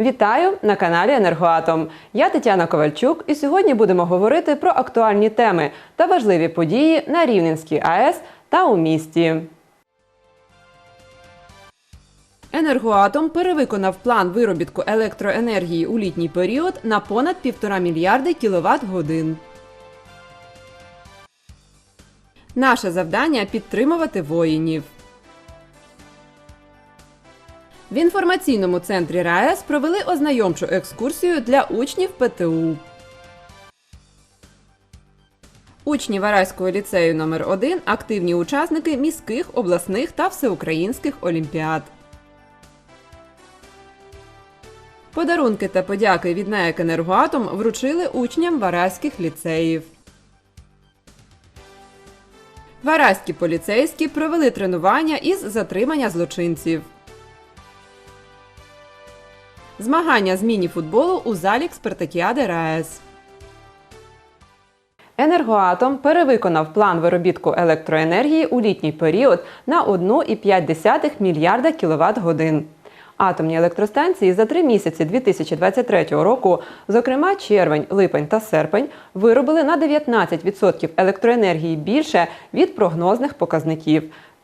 Вітаю на каналі Енергоатом. Я Тетяна Ковальчук, і сьогодні будемо говорити про актуальні теми та важливі події на Рівненській АЕС та у місті. Енергоатом перевиконав план виробітку електроенергії у літній період на понад півтора мільярди кіловат годин. Наше завдання підтримувати воїнів. В інформаційному центрі РаЕС провели ознайомчу екскурсію для учнів ПТУ. Учні Вараського ліцею номер 1 активні учасники міських, обласних та всеукраїнських олімпіад. Подарунки та подяки від НАЕК «Енергоатом» вручили учням Вараських ліцеїв. Вараські поліцейські провели тренування із затримання злочинців. Змагання з міні-футболу у залі Спартакіади РаЕС. Енергоатом перевиконав план виробітку електроенергії у літній період на 1,5 мільярда кіловат годин. Атомні електростанції за три місяці 2023 року, зокрема червень, липень та серпень, виробили на 19% електроенергії більше від прогнозних показників.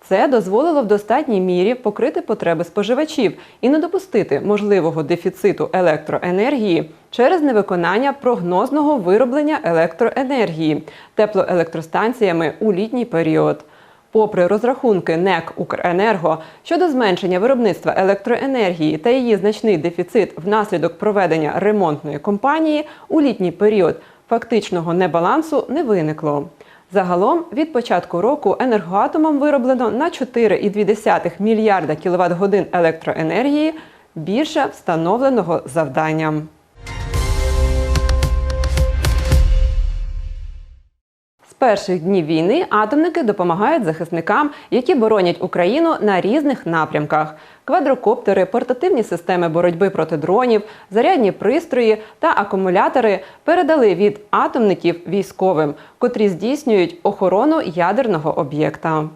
Це дозволило в достатній мірі покрити потреби споживачів і не допустити можливого дефіциту електроенергії через невиконання прогнозного вироблення електроенергії теплоелектростанціями у літній період. Попри розрахунки НЕК Укренерго щодо зменшення виробництва електроенергії та її значний дефіцит внаслідок проведення ремонтної кампанії, у літній період фактичного небалансу не виникло. Загалом від початку року енергоатомом вироблено на 4,2 мільярда кіловат годин електроенергії більше встановленого завданням. Перших днів війни атомники допомагають захисникам, які боронять Україну на різних напрямках: квадрокоптери, портативні системи боротьби проти дронів, зарядні пристрої та акумулятори передали від атомників військовим, котрі здійснюють охорону ядерного об'єкта.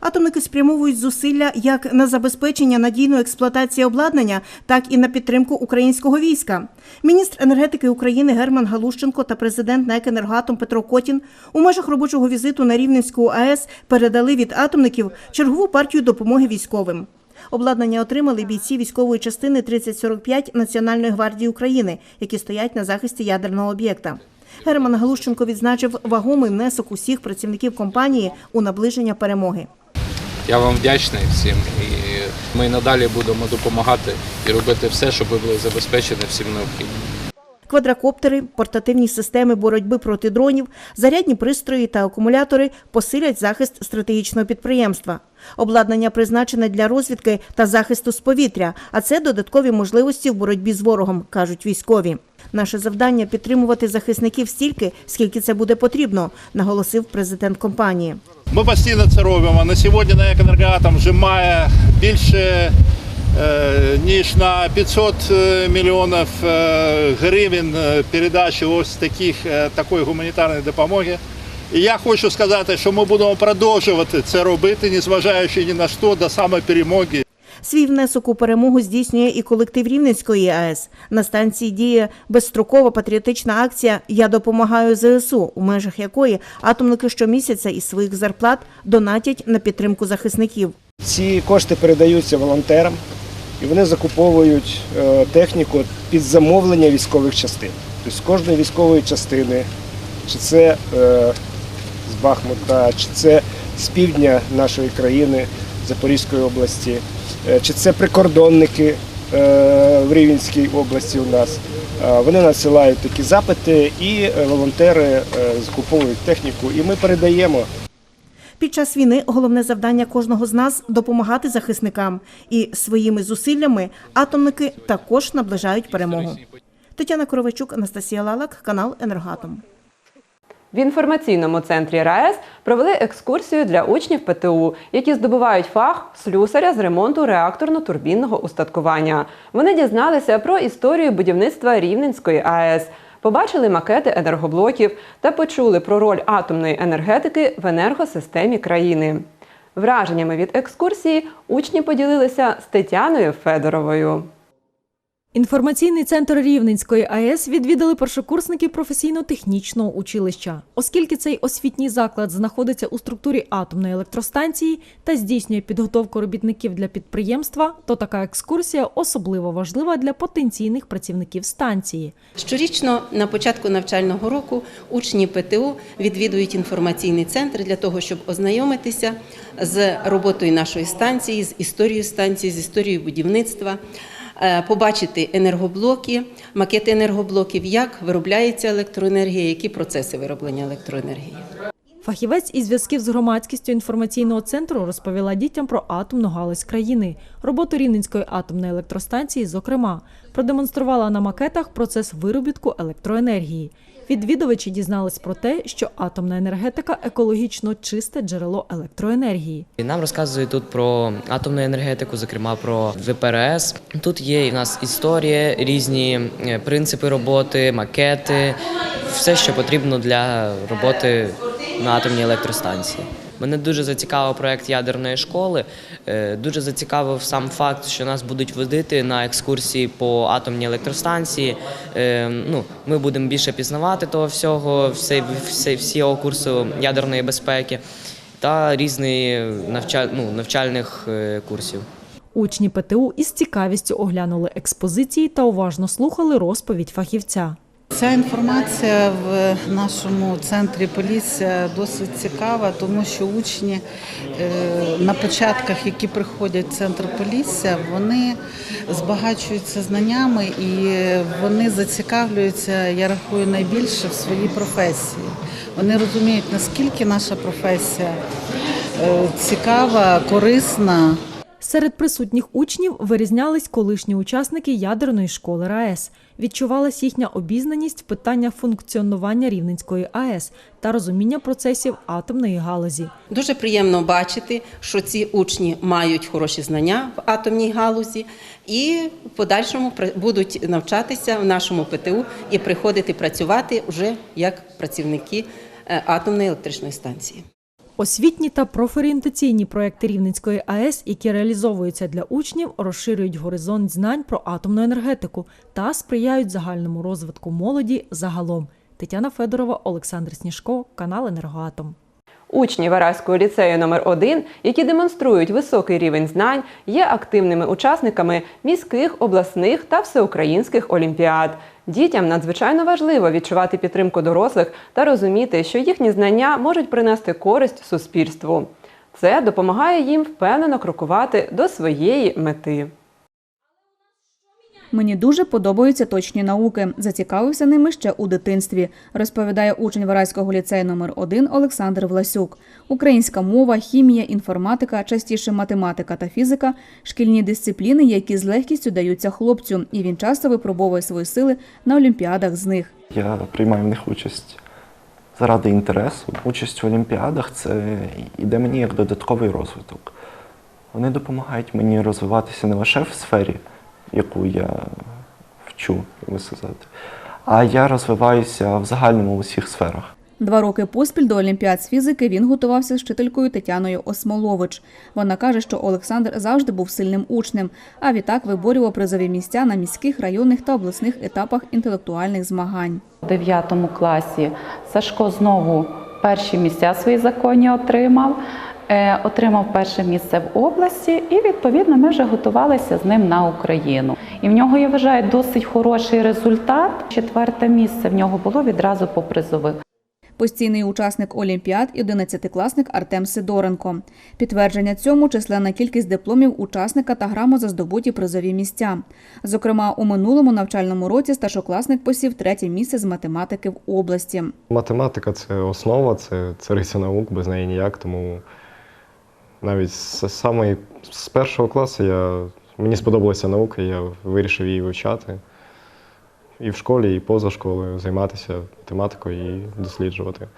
Атомники спрямовують зусилля як на забезпечення надійної експлуатації обладнання, так і на підтримку українського війська. Міністр енергетики України Герман Галущенко та президент НЕК «Енергоатом» Петро Котін у межах робочого візиту на Рівненську АЕС передали від атомників чергову партію допомоги військовим. Обладнання отримали бійці військової частини 3045 Національної гвардії України, які стоять на захисті ядерного об'єкта. Герман Галущенко відзначив вагомий внесок усіх працівників компанії у наближення перемоги. Я вам вдячний всім і ми надалі будемо допомагати і робити все, щоб ви були забезпечені всім необхідним. Квадрокоптери, портативні системи боротьби проти дронів, зарядні пристрої та акумулятори посилять захист стратегічного підприємства. Обладнання призначене для розвідки та захисту з повітря, а це додаткові можливості в боротьбі з ворогом, кажуть військові. Наше завдання підтримувати захисників стільки, скільки це буде потрібно, наголосив президент компанії. Ми постійно це робимо. На сьогодні на «Енергоатом» вже має більше е, ніж на 500 мільйонів е, гривень е, передачі ось таких, е, такої гуманітарної допомоги. І я хочу сказати, що ми будемо продовжувати це робити, незважаючи ні на що, до самої перемоги. Свій внесок у перемогу здійснює і колектив Рівненської АЕС. На станції діє безстрокова патріотична акція Я допомагаю ЗСУ, у межах якої атомники щомісяця із своїх зарплат донатять на підтримку захисників. Ці кошти передаються волонтерам, і вони закуповують е, техніку під замовлення військових частин. Тобто з кожної військової частини, чи це е, з Бахмута, чи це з півдня нашої країни, Запорізької області, чи це прикордонники е, в Рівненській області у нас. Е, Вони надсилають такі запити, і е, волонтери е, закуповують техніку, і ми передаємо. Під час війни головне завдання кожного з нас допомагати захисникам. І своїми зусиллями атомники також наближають перемогу. Тетяна Коровичук, Анастасія Лалак, канал Енергатом. В інформаційному центрі РаЕС провели екскурсію для учнів ПТУ, які здобувають фах слюсаря з ремонту реакторно-турбінного устаткування. Вони дізналися про історію будівництва Рівненської АЕС, побачили макети енергоблоків та почули про роль атомної енергетики в енергосистемі країни. Враженнями від екскурсії учні поділилися з Тетяною Федоровою. Інформаційний центр Рівненської АЕС відвідали першокурсники професійно-технічного училища. Оскільки цей освітній заклад знаходиться у структурі атомної електростанції та здійснює підготовку робітників для підприємства, то така екскурсія особливо важлива для потенційних працівників станції. Щорічно на початку навчального року учні ПТУ відвідують інформаційний центр для того, щоб ознайомитися з роботою нашої станції, з історією станції, з історією будівництва, побачити енергоблоки, макети енергоблоків, як виробляється електроенергія, які процеси вироблення електроенергії. Фахівець із зв'язків з громадськістю інформаційного центру розповіла дітям про атомну галузь країни, роботу Рівненської атомної електростанції, зокрема, продемонструвала на макетах процес виробітку електроенергії. Відвідувачі дізнались про те, що атомна енергетика екологічно чисте джерело електроенергії. Нам розказують тут про атомну енергетику, зокрема про ВПРС. Тут є в нас історія, різні е, принципи роботи, макети, все, що потрібно для роботи на атомній електростанції. Мене дуже зацікавив проект ядерної школи. Е, Дуже зацікавив сам факт, що нас будуть водити на екскурсії по атомній електростанції. Е, Ну, ми будемо більше пізнавати того всього, всі, всі, всього курсу ядерної безпеки та різних навчаль, ну, навчальних е, курсів. Учні ПТУ із цікавістю оглянули експозиції та уважно слухали розповідь фахівця. Ця інформація в нашому центрі Полісся досить цікава, тому що учні е, на початках, які приходять в центр Полісся, вони збагачуються знаннями і вони зацікавлюються, я рахую, найбільше в своїй професії. Вони розуміють, наскільки наша професія е, цікава, корисна. Серед присутніх учнів вирізнялись колишні учасники ядерної школи РаЕС. Відчувалась їхня обізнаність в питаннях функціонування Рівненської АЕС та розуміння процесів атомної галузі. Дуже приємно бачити, що ці учні мають хороші знання в атомній галузі і в подальшому будуть навчатися в нашому ПТУ і приходити працювати вже як працівники е, атомної електричної станції. Освітні та профорієнтаційні проекти Рівненської АЕС, які реалізовуються для учнів, розширюють горизонт знань про атомну енергетику та сприяють загальному розвитку молоді загалом. Тетяна Федорова, Олександр Сніжко, канал Енергоатом. Учні Вараського ліцею номер 1 які демонструють високий рівень знань, є активними учасниками міських, обласних та всеукраїнських олімпіад. Дітям надзвичайно важливо відчувати підтримку дорослих та розуміти, що їхні знання можуть принести користь суспільству. Це допомагає їм впевнено крокувати до своєї мети. Мені дуже подобаються точні науки. Зацікавився ними ще у дитинстві, розповідає учень Вараського ліцею номер 1 Олександр Власюк. Українська мова, хімія, інформатика, частіше математика та фізика шкільні дисципліни, які з легкістю даються хлопцю, і він часто випробовує свої сили на олімпіадах з них. Я приймаю в них участь заради інтересу. Участь в олімпіадах це іде мені як додатковий розвиток. Вони допомагають мені розвиватися не лише в сфері, яку я вчу, як би сказати, а я розвиваюся в загальному у всіх сферах. Два роки поспіль до олімпіад з фізики він готувався з вчителькою Тетяною Осмолович. Вона каже, що Олександр завжди був сильним учнем, а відтак виборював призові місця на міських, районних та обласних етапах інтелектуальних змагань. У 9 класі Сашко знову перші місця свої законні отримав. Е, Отримав перше місце в області, і відповідно ми вже готувалися з ним на Україну. І в нього я вважаю досить хороший результат. Четверте місце в нього було відразу по призових. Постійний учасник олімпіад і 11-класник Артем Сидоренко. Підтвердження цьому численна кількість дипломів учасника та грамот за здобуті призові місця. Зокрема, у минулому навчальному році старшокласник посів третє місце з математики в області. Математика це основа, це цариця наук, без неї ніяк. Тому навіть з самої з першого класу я, мені сподобалася наука, я вирішив її вивчати. І в школі, і поза школою займатися математикою і досліджувати.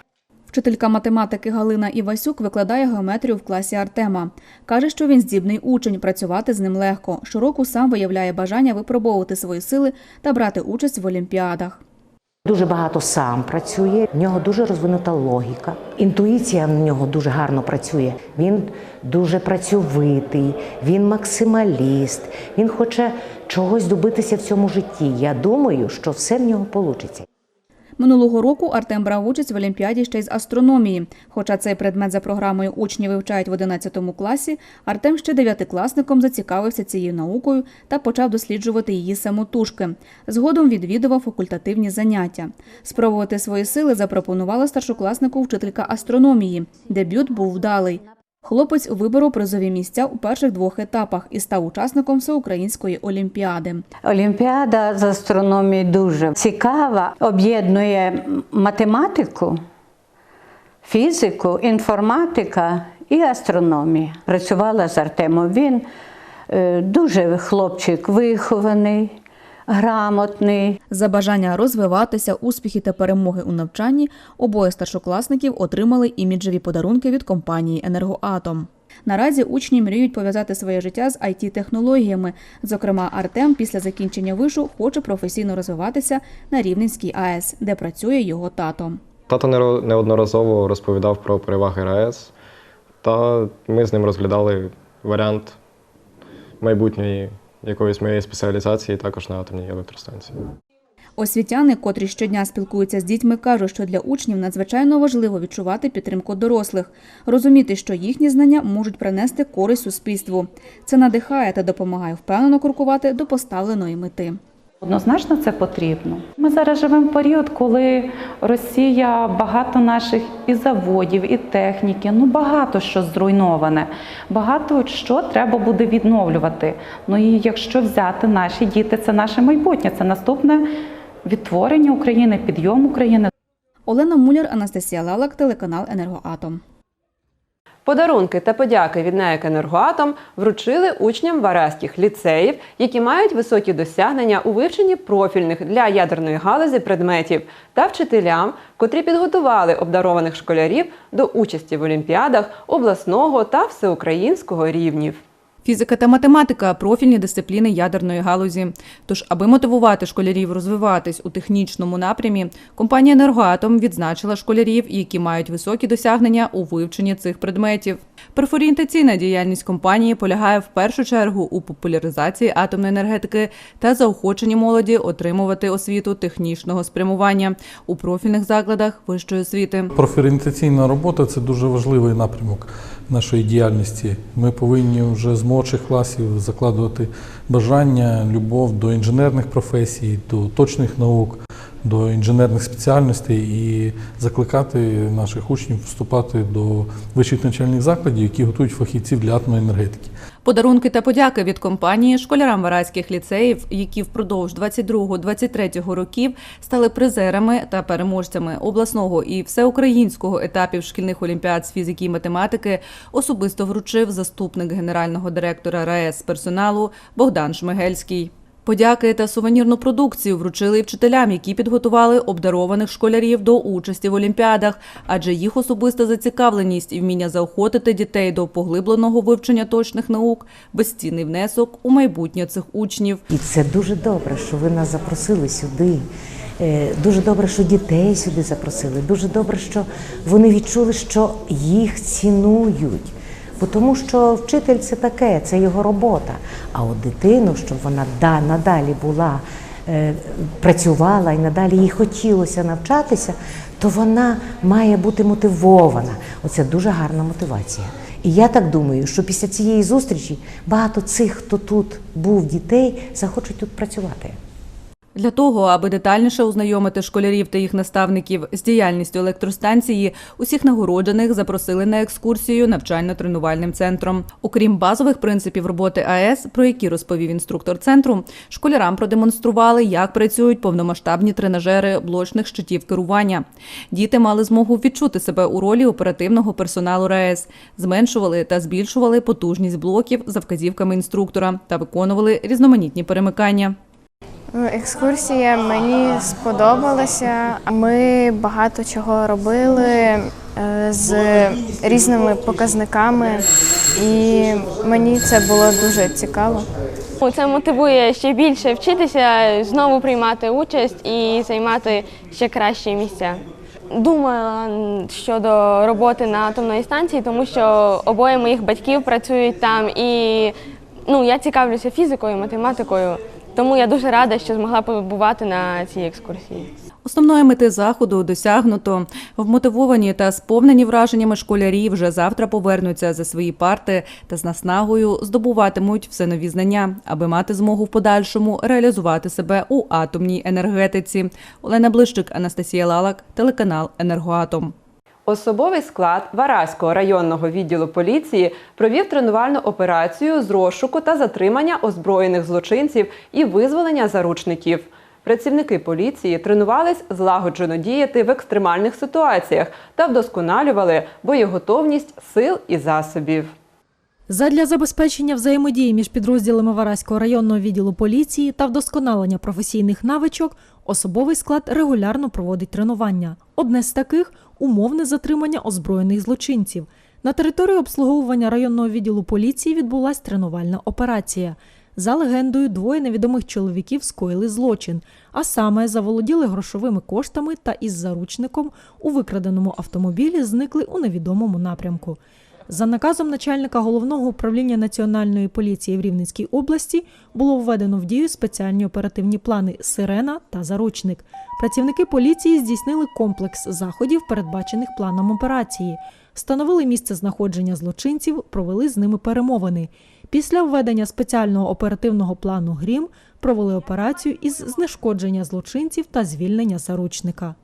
Вчителька математики Галина Івасюк викладає геометрію в класі Артема. Каже, що він здібний учень, працювати з ним легко. Щороку сам виявляє бажання випробовувати свої сили та брати участь в олімпіадах. Дуже багато сам працює, в нього дуже розвинута логіка. Інтуїція в нього дуже гарно працює. Він дуже працьовитий, він максималіст, він хоче чогось добитися в цьому житті. Я думаю, що все в нього вийде. Минулого року Артем брав участь в Олімпіаді ще й з астрономії. Хоча цей предмет за програмою учні вивчають в 11 класі, Артем ще дев'ятикласником зацікавився цією наукою та почав досліджувати її самотужки. Згодом відвідував факультативні заняття. Спробувати свої сили запропонувала старшокласнику вчителька астрономії. Дебют був вдалий. Хлопець виборов призові місця у перших двох етапах і став учасником всеукраїнської олімпіади. Олімпіада з астрономії дуже цікава, об'єднує математику, фізику, інформатика і астрономія. Працювала з Артемом. Він е, дуже хлопчик вихований, грамотний. За бажання розвиватися, успіхи та перемоги у навчанні обоє старшокласників отримали іміджеві подарунки від компанії Енергоатом. Наразі учні мріють пов'язати своє життя з it технологіями Зокрема, Артем після закінчення вишу хоче професійно розвиватися на Рівненській АЕС, де працює його тато. Тато неодноразово розповідав про переваги РАЕС, та ми з ним розглядали варіант майбутньої якоїсь моєї спеціалізації також на атомній електростанції. Освітяни, котрі щодня спілкуються з дітьми, кажуть, що для учнів надзвичайно важливо відчувати підтримку дорослих, розуміти, що їхні знання можуть принести користь суспільству. Це надихає та допомагає впевнено крокувати до поставленої мети. Однозначно це потрібно. Ми зараз живемо в період, коли Росія багато наших і заводів, і техніки, ну багато що зруйноване. Багато що треба буде відновлювати. Ну і якщо взяти наші діти, це наше майбутнє, це наступне відтворення України, підйом України. Олена Муляр, Анастасія Лалак, телеканал Енергоатом. Подарунки та подяки від НЕК «Енергоатом» вручили учням вараських ліцеїв, які мають високі досягнення у вивченні профільних для ядерної галузі предметів, та вчителям, котрі підготували обдарованих школярів до участі в олімпіадах обласного та всеукраїнського рівнів. Фізика та математика профільні дисципліни ядерної галузі. Тож, аби мотивувати школярів розвиватись у технічному напрямі, компанія Енергоатом відзначила школярів, які мають високі досягнення у вивченні цих предметів. Перфорієнтаційна діяльність компанії полягає в першу чергу у популяризації атомної енергетики та заохоченні молоді отримувати освіту технічного спрямування у профільних закладах вищої освіти. Профорієнтаційна робота це дуже важливий напрямок нашої діяльності. Ми повинні вже з молодших класів закладувати бажання, любов до інженерних професій, до точних наук, до інженерних спеціальностей і закликати наших учнів вступати до вищих навчальних закладів, які готують фахівців для атомної енергетики. Подарунки та подяки від компанії школярам вараських ліцеїв, які впродовж 22-23 років стали призерами та переможцями обласного і всеукраїнського етапів шкільних олімпіад з фізики і математики, особисто вручив заступник генерального директора РаЕС персоналу Богдан Шмигельський. Подяки та сувенірну продукцію вручили вчителям, які підготували обдарованих школярів до участі в олімпіадах, адже їх особиста зацікавленість і вміння заохотити дітей до поглибленого вивчення точних наук безцінний внесок у майбутнє цих учнів. І це дуже добре, що ви нас запросили сюди. Е, Дуже добре, що дітей сюди запросили. Дуже добре, що вони відчули, що їх цінують. Бо тому що вчитель це таке, це його робота. А от дитину, щоб вона да, надалі була, е, працювала і надалі їй хотілося навчатися, то вона має бути мотивована. Оце дуже гарна мотивація. І я так думаю, що після цієї зустрічі багато цих, хто тут був дітей, захочуть тут працювати. Для того, аби детальніше ознайомити школярів та їх наставників з діяльністю електростанції, усіх нагороджених запросили на екскурсію навчально-тренувальним центром. Окрім базових принципів роботи АЕС, про які розповів інструктор центру, школярам продемонстрували, як працюють повномасштабні тренажери блочних щитів керування. Діти мали змогу відчути себе у ролі оперативного персоналу РаЕС, зменшували та збільшували потужність блоків за вказівками інструктора та виконували різноманітні перемикання. Екскурсія мені сподобалася. Ми багато чого робили е, з різними показниками, і мені це було дуже цікаво. Це мотивує ще більше вчитися, знову приймати участь і займати ще кращі місця. Думала щодо роботи на атомної станції, тому що обоє моїх батьків працюють там, і ну, я цікавлюся фізикою, математикою, тому я дуже рада, що змогла побувати на цій екскурсії. Основної мети заходу досягнуто. Вмотивовані та сповнені враженнями школярі вже завтра повернуться за свої парти та з наснагою здобуватимуть все нові знання, аби мати змогу в подальшому реалізувати себе у атомній енергетиці. Олена Блищик, Анастасія Лалак, телеканал Енергоатом. Особовий склад Вараського районного відділу поліції провів тренувальну операцію з розшуку та затримання озброєних злочинців і визволення заручників. Працівники поліції тренувались злагоджено діяти в екстремальних ситуаціях та вдосконалювали боєготовність сил і засобів. Задля забезпечення взаємодії між підрозділами Вараського районного відділу поліції та вдосконалення професійних навичок особовий склад регулярно проводить тренування. Одне з таких умовне затримання озброєних злочинців. На території обслуговування районного відділу поліції відбулася тренувальна операція. За легендою, двоє невідомих чоловіків скоїли злочин, а саме заволоділи грошовими коштами та із заручником у викраденому автомобілі зникли у невідомому напрямку. За наказом начальника головного управління національної поліції в Рівненській області було введено в дію спеціальні оперативні плани Сирена та Заручник. Працівники поліції здійснили комплекс заходів, передбачених планом операції, встановили місце знаходження злочинців, провели з ними перемовини. Після введення спеціального оперативного плану Грім провели операцію із знешкодження злочинців та звільнення заручника.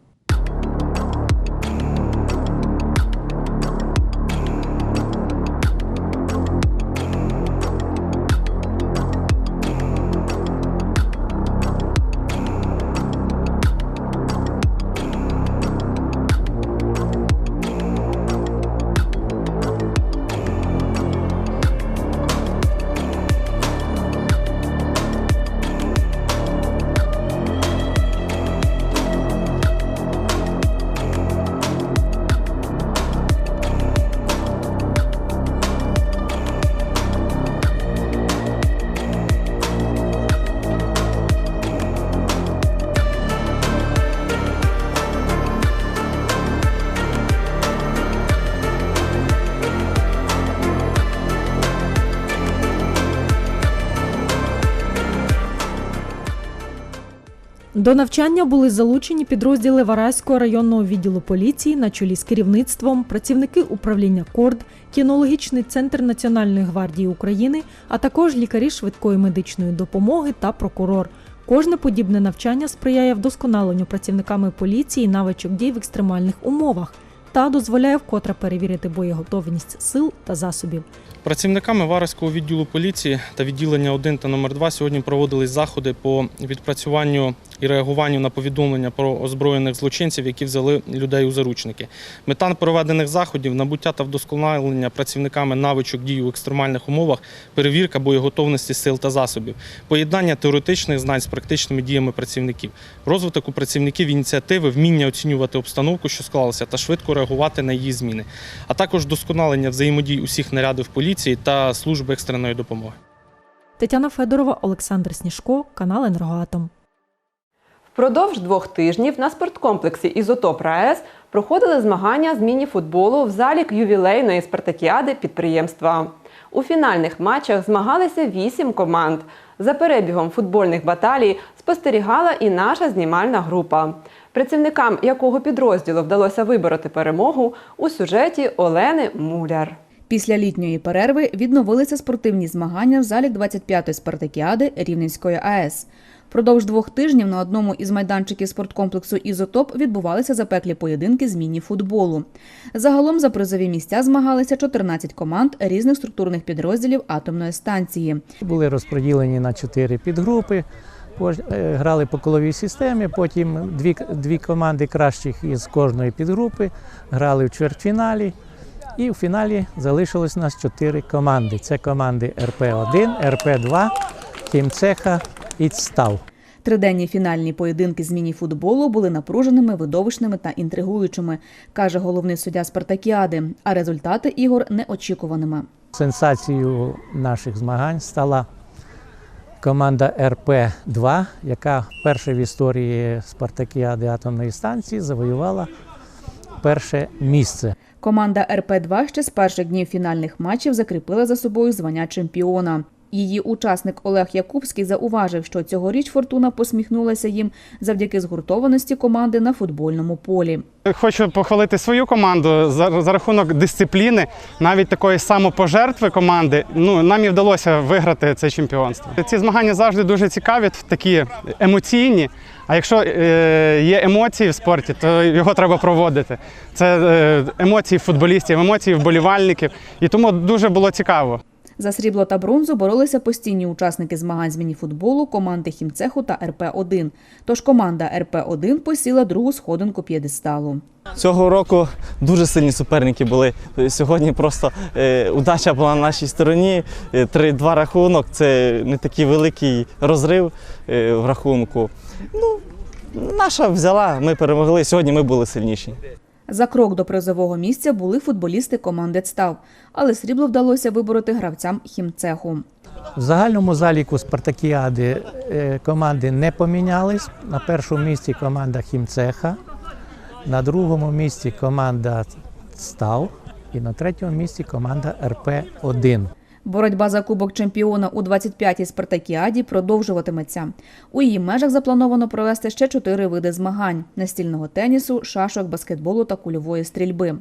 До навчання були залучені підрозділи Вараського районного відділу поліції на чолі з керівництвом, працівники управління КОРД, кінологічний центр Національної гвардії України, а також лікарі швидкої медичної допомоги та прокурор. Кожне подібне навчання сприяє вдосконаленню працівниками поліції навичок дій в екстремальних умовах та дозволяє вкотре перевірити боєготовність сил та засобів. Працівниками Вараського відділу поліції та відділення 1 та номер 2 сьогодні проводились заходи по відпрацюванню і реагуванню на повідомлення про озброєних злочинців, які взяли людей у заручники. Мета проведених заходів набуття та вдосконалення працівниками навичок дій у екстремальних умовах, перевірка боєготовності сил та засобів, поєднання теоретичних знань з практичними діями працівників, розвиток у працівників ініціативи, вміння оцінювати обстановку, що склалася, та швидко реагувати на її зміни, а також вдосконалення взаємодій усіх нарядів поліції та служби екстреної допомоги. Тетяна Федорова, Олександр Сніжко, канал Енергоатом. Впродовж двох тижнів на спорткомплексі Ізотоп РаЕС проходили змагання з міні-футболу в залі ювілейної спартакіади підприємства. У фінальних матчах змагалися вісім команд. За перебігом футбольних баталій спостерігала і наша знімальна група. Працівникам якого підрозділу вдалося вибороти перемогу у сюжеті Олени Муляр. Після літньої перерви відновилися спортивні змагання в залі 25-ї спартакіади Рівненської АЕС. Продовж двох тижнів на одному із майданчиків спорткомплексу Ізотоп відбувалися запеклі поєдинки з міні-футболу. Загалом за призові місця змагалися 14 команд різних структурних підрозділів атомної станції. Були розподілені на чотири підгрупи, грали по коловій системі. Потім дві, дві команди кращих із кожної підгрупи грали в чвертьфіналі. І в фіналі залишилось у нас чотири команди. Це команди РП-1, РП-2, Хімцеха і ЦТАВ. Триденні фінальні поєдинки з міні-футболу були напруженими, видовищними та інтригуючими, каже головний суддя Спартакіади. А результати ігор неочікуваними. Сенсацією наших змагань стала команда РП-2, яка вперше в історії спартакіади атомної станції завоювала перше місце. Команда РП-2 ще з перших днів фінальних матчів закріпила за собою звання чемпіона. Її учасник Олег Якубський зауважив, що цьогоріч фортуна посміхнулася їм завдяки згуртованості команди на футбольному полі. Хочу похвалити свою команду за, за рахунок дисципліни, навіть такої самопожертви команди. Ну нам і вдалося виграти це чемпіонство. Ці змагання завжди дуже цікаві, такі емоційні. А якщо е, є емоції в спорті, то його треба проводити. Це е, емоції футболістів, емоції вболівальників, і тому дуже було цікаво. За срібло та бронзу боролися постійні учасники змагань з мініфутболу, команди Хімцеху та РП-1. Тож команда РП-1 посіла другу сходинку п'єдесталу. Цього року дуже сильні суперники були. Сьогодні просто е, удача була на нашій стороні. Е, 3-2 рахунок це не такий великий розрив е, в рахунку. Ну, наша взяла, ми перемогли. Сьогодні ми були сильніші. За крок до призового місця були футболісти команди «Цтав», але срібло вдалося вибороти гравцям Хімцеху. В загальному заліку спартакіади е, команди не помінялись. На першому місці команда Хімцеха, на другому місці команда Став і на третьому місці команда РП-1. Боротьба за кубок чемпіона у 25-й спартакіаді продовжуватиметься. У її межах заплановано провести ще чотири види змагань: настільного тенісу, шашок, баскетболу та кульової стрільби.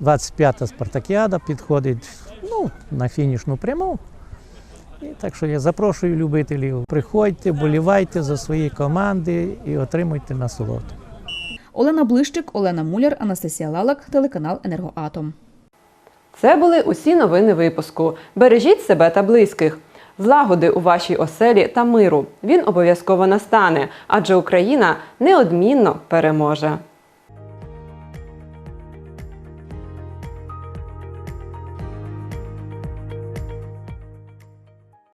25-та спартакіада підходить ну, на фінішну пряму. І так що я запрошую любителів. Приходьте, болівайте за свої команди і отримуйте насолоду. Олена Блищик, Олена Муляр, Анастасія Лалак, телеканал Енергоатом. Це були усі новини випуску. Бережіть себе та близьких. Злагоди у вашій оселі та миру. Він обов'язково настане, адже Україна неодмінно переможе.